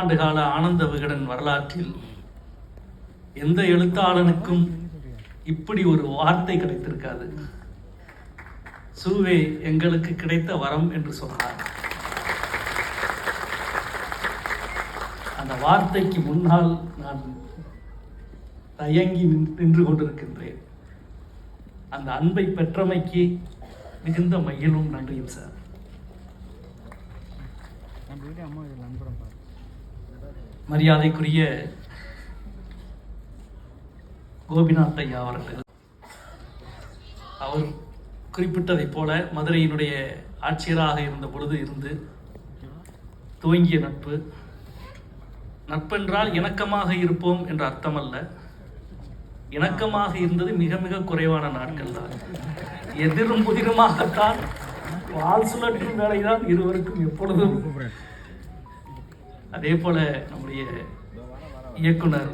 ஆண்டு கால ஆனந்த விகடன் வரலாற்றில் எந்த எழுத்தாளனுக்கும் இப்படி ஒரு வார்த்தை கிடைத்திருக்காது. சூவே எங்களுக்கு கிடைத்த வரம் என்று சொன்னார். அந்த வார்த்தைக்கு முன்னால் நான் தயங்கி நின்- நின்று கொண்டிருக்கின்றேன். அந்த அன்பை பெற்றமைக்கு மிகுந்த மகிழும் நன்றியும் சார். அம்மா இதில் அனுப்புகிறேன் பாரு மரியாதைக்குரிய கோபிநாத் ஐயா அவர்கள். அவர் குறிப்பிட்டதைப் போல மதுரையினுடைய ஆட்சியராக இருந்த பொழுது இருந்து துவங்கிய நட்பு. நட்பென்றால் இணக்கமாக இருப்போம் என்ற அர்த்தமல்ல. இணக்கமாக இருந்தது மிக மிக குறைவான நாட்கள் தான். எதிரும் புதிருமாகத்தான் வால் சுழற்றும் வேலைதான் இருவருக்கும் எப்பொழுதும். அதே போல நம்முடைய இயக்குனர்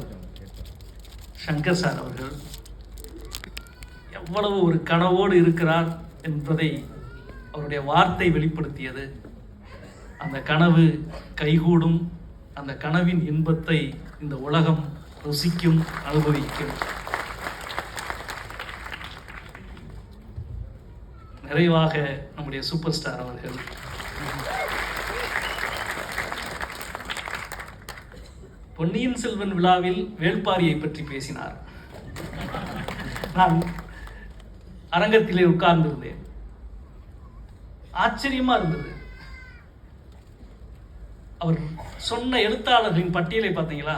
சங்கர் சார் அவர்கள் எவ்வளவு ஒரு கனவோடு இருக்கிறார் என்பதை அவருடைய வார்த்தை வெளிப்படுத்தியது. அந்த கனவு கைகூடும். அந்த கனவின் இன்பத்தை இந்த உலகம் ருசிக்கும் அனுபவிக்கும். நிறைவாக நம்முடைய சூப்பர் ஸ்டார் அவர்கள் பொன்னியின் செல்வன் விழாவில் வேள்பாரியை பற்றி பேசினார். நான் அரங்கத்திலே உட்கார்ந்திருந்தேன். ஆச்சரியமா இருந்தது. அவர் சொன்ன எழுத்தாளர்களின் பட்டியலை பார்த்தீங்களா?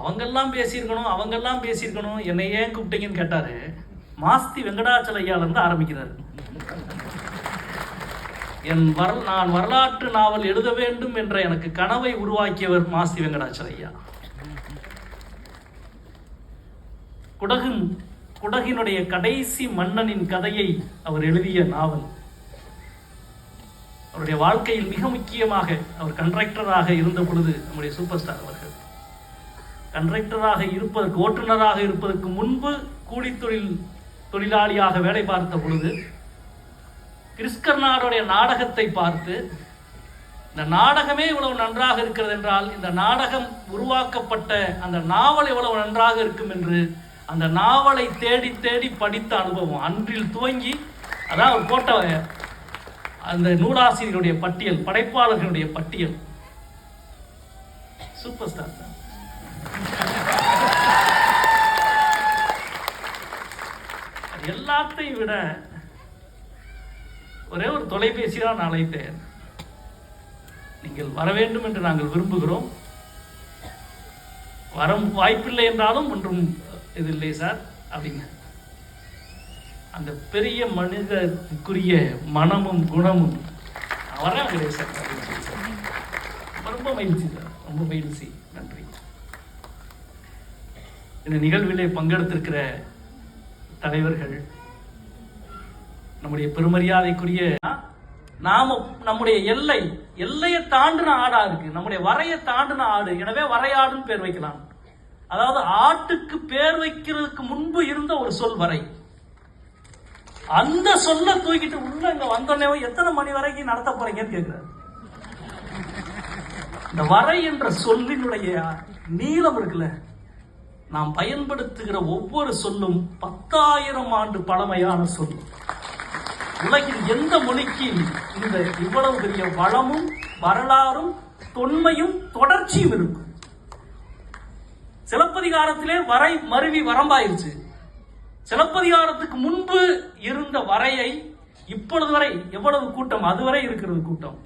அவங்கெல்லாம் பேசியிருக்கணும் அவங்கெல்லாம் பேசியிருக்கணும் என்னை ஏன் கூப்பிட்டீங்கன்னு கேட்டாரு. மாஸ்தி வெங்கடாச்சலையால தான் ஆரம்பிக்கிறார். என் வர நான் வரலாற்று நாவல் எழுத வேண்டும் என்ற எனக்கு கனவை உருவாக்கியவர் மாசி வெங்கடாச்சலையா குடகின் குடகினுடைய கடைசி மன்னனின் கதையை அவர் எழுதிய நாவல். அவருடைய வாழ்க்கையில் மிக முக்கியமாக அவர் கண்ட்ராக்டராக இருந்த பொழுது நம்முடைய சூப்பர் ஸ்டார் அவர்கள். கண்ட்ராக்டராக இருப்பதற்கு ஓட்டுநராக இருப்பதற்கு முன்பு கூலித்தொழில் தொழிலாளியாக வேலை பார்த்த பொழுது கிறிஸ்கர்னாருடைய நாடகத்தை பார்த்து இந்த நாடகமே இவ்வளவு நன்றாக இருக்கிறது என்றால் இந்த நாடகம் உருவாக்கப்பட்ட அந்த நாவல் எவ்வளவு நன்றாக இருக்கும் என்று அந்த நாவலை தேடி தேடி படித்த அனுபவம் அன்றில் துவங்கி அதான் அவர் போட்ட அந்த நூலாசிரியருடைய பட்டியல் படைப்பாளர்களுடைய பட்டியல். சூப்பர் ஸ்டார் தான் எல்லாத்தையும் விட ஒரே ஒரு தொலைபேசி தான் நான் அழைத்தேன். நீங்கள் வர வேண்டும் என்று நாங்கள் விரும்புகிறோம். வர வாய்ப்பில்லை என்றாலும் ஒன்றும் இது இல்லை சார் அப்படிங்க. அந்த பெரிய மனிதனுக்குரிய மனமும் குணமும் நான் வரேன் கிடையாது சார் அப்படின்னு சார். ரொம்ப ரொம்ப மகிழ்ச்சி சார் ரொம்ப மகிழ்ச்சி. நன்றி. இந்த நிகழ்விலே பங்கெடுத்திருக்கிற தலைவர்கள் நம்முடைய பெருமரியாதைக்குரிய நாம நம்முடைய எல்லை எல்லையை தாண்டின ஆடா இருக்கு. நம்முடைய வரையை தாண்டின ஆடு. எனவே வரையாடுன்னு பேர் வைக்கலாம். அதாவது ஆட்டுக்கு பேர் வைக்கிறதுக்கு முன்பு இருந்த ஒரு சொல் வரை. அந்த சொல்ல தூக்கிட்டு உள்ள இங்க வந்தோடனே எத்தனை மணி வரைக்கும் நடத்த போறீங்கன்னு கேட்கிறார் இந்த வரை என்ற சொல்லினுடைய நீளம் இருக்குல்ல நாம் பயன்படுத்துகிற ஒவ்வொரு சொல்லும் பத்தாயிரம் ஆண்டு பழமையான சொல். உலகில் எந்த மொழிக்கு இந்த இவ்வளவு பெரிய வளமும் வரலாறும் தொன்மையும் தொடர்ச்சியும் இருக்கும்? சிலப்பதிகாரத்திலே வரை மருவி வரம்பாயிருச்சு. சிலப்பதிகாரத்துக்கு முன்பு இருந்த வரையை இப்பொழுது வரை எவ்வளவு கூட்டம்? அதுவரை இருக்கிறது கூட்டம்.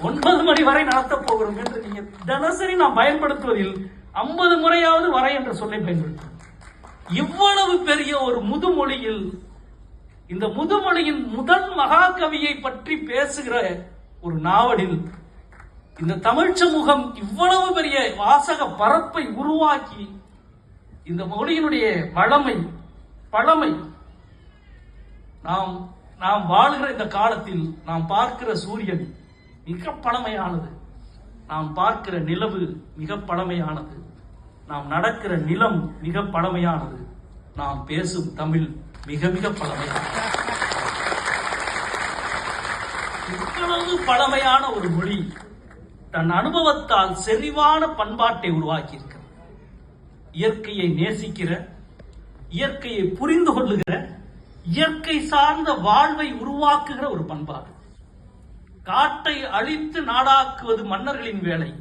ஒன்பது மணி வரை நடத்தப் போகிறோம் என்று நீங்க தினசரி நாம் பயன்படுத்துவதில் ஐம்பது முறையாவது வரை என்ற சொல்லை பயன்படுத்தும் இவ்வளவு பெரிய ஒரு முதுமொழியில் இந்த முதுமொழியின் முதல் மகாகவியை பற்றி பேசுகிற ஒரு நாவலில் இந்த தமிழ் சமூகம் இவ்வளவு பெரிய வாசக பரப்பை உருவாக்கி இந்த மொழியினுடைய வளமை பழமை நாம் நாம் வாழ்கிற இந்த காலத்தில் நாம் பார்க்கிற சூரியன் மிக பழமையானது. நாம் பார்க்கிற நிலவு மிக பழமையானது. நாம் நடக்கிற நிலம் மிக பழமையானது. நாம் பேசும் தமிழ் மிக மிக பழமையானது இவ்வளவு பழமையான ஒரு மொழி தன் அனுபவத்தால் செறிவான பண்பாட்டை உருவாக்கி இருக்கிறது இயற்கையை நேசிக்கிற இயற்கையை புரிந்து கொள்ளுகிற இயற்கை சார்ந்த வாழ்வை உருவாக்குகிற ஒரு பண்பாடு. காட்டை அழித்து நாடாக்குவது மன்னர்களின் வேலை.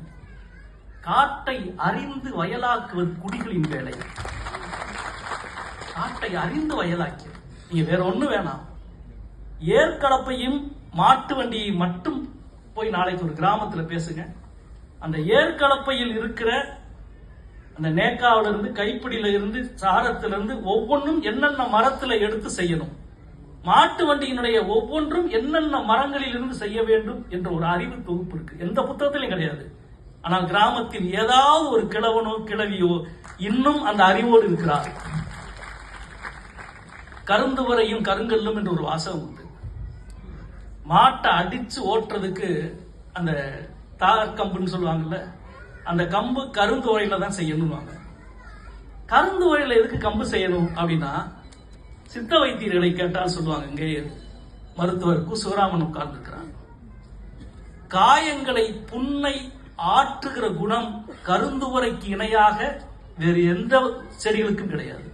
காட்டை அறிந்து வயலாக்குவது குடிகளின் வேலை. காட்டை அறிந்து வயலாக்கியது. நீங்க வேற ஒண்ணு வேணாம். ஏற்கலப்பையும் மாட்டு வண்டியை மட்டும் போய் நாளைக்கு ஒரு கிராமத்துல பேசுங்க. அந்த ஏற்கலப்பையில் இருக்கிற அந்த நேக்காவில இருந்து கைப்பிடியில இருந்து சாரத்துல இருந்து ஒவ்வொன்றும் என்னென்ன மரத்துல எடுத்து செய்யணும். மாட்டு வண்டியினுடைய ஒவ்வொன்றும் என்னென்ன மரங்களில் இருந்து செய்ய வேண்டும் என்ற ஒரு அறிவு தொகுப்பு இருக்கு. எந்த புத்தகத்திலையும் கிடையாது. ஆனால் கிராமத்தில் ஏதாவது ஒரு கிழவனோ கிழவியோ இன்னும் அந்த அறிவோடு இருக்கிறார். கருந்துவரையும் கருங்கல்லும் என்று ஒரு வாசகம் உண்டு. மாட்டை அடிச்சு ஓட்டுறதுக்கு அந்த தார் கம்புன்னு சொல்லுவாங்கல்ல அந்த கம்பு கருந்துவரையில தான் செய்யணும்வாங்க கருந்துவரையில எதுக்கு கம்பு செய்யணும் அப்படின்னா சித்த வைத்தியர்களை கேட்டால் சொல்லுவாங்க இங்கே மருத்துவர் கு. சிவராமன் உட்கார்ந்துருக்கிறாங்க காயங்களை புண்ணை ஆற்றுகிற குணம் கருந்துவரைக்கு இணையாக வேறு எந்த செடிகளுக்கும் கிடையாது.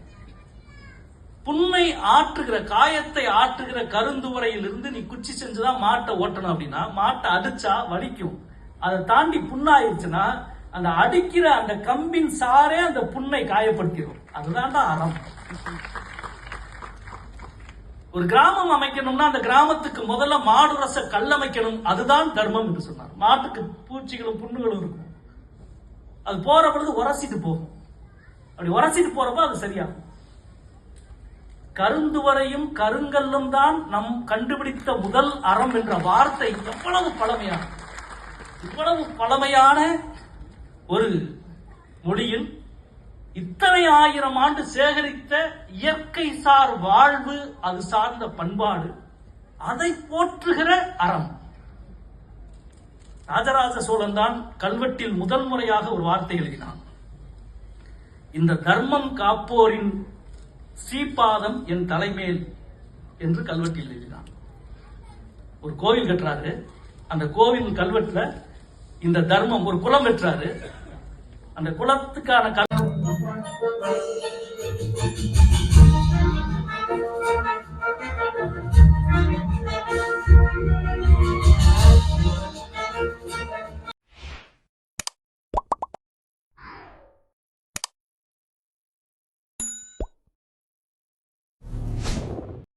புண்ணை ஆற்றுகிற காயத்தை ஆற்றுகிற கருந்துவரையில் இருந்து நீ குச்சி செஞ்சுதான் மாட்டை ஓட்டணும் அப்படின்னா மாட்டை அடிச்சா வலிக்கும். அதை தாண்டி புண்ணாயிருச்சுன்னா அந்த அடிக்கிற அந்த கம்பின் சாரே அந்த புண்ணை காயப்படுத்திடும். அதுதான்டா அறம். ஒரு கிராமம் அமைக்கணும்னா அந்த கிராமத்துக்கு முதல்ல மாடு ரச கல் அமைக்கணும். அதுதான் தர்மம் என்று சொன்னார். மாட்டுக்கு பூச்சிகளும் புண்ணுகளும் இருக்கும். அது போற பொழுது உரசிட்டு போகும். அப்படி உரசிட்டு போறப்ப அது சரியாகும். கருந்துவரையும் கருங்கல்லும் தான் நம் கண்டுபிடித்த முதல் அறம் என்ற வார்த்தை எவ்வளவு பழமையான இவ்வளவு பழமையான ஒரு மொழியில் இத்தனை ஆயிரம் ஆண்டு சேகரித்த இயற்கை சார் வாழ்வு அது சார்ந்த பண்பாடு அதை போற்றுகிற அறம். ராஜராஜ சோழன் தான் கல்வெட்டில் முதல் முறையாக ஒரு வார்த்தை எழுதினான். இந்த தர்மம் காப்போரின் சீபாதம் என் தலைமேல் என்று கல்வெட்டில் எழுதினான் ஒரு கோவில் கட்டுறாரு. அந்த கோவில் கல்வெட்டுல இந்த தர்மம் ஒரு குளம் வெட்டுறாரு. அந்த குளத்துக்கான கல்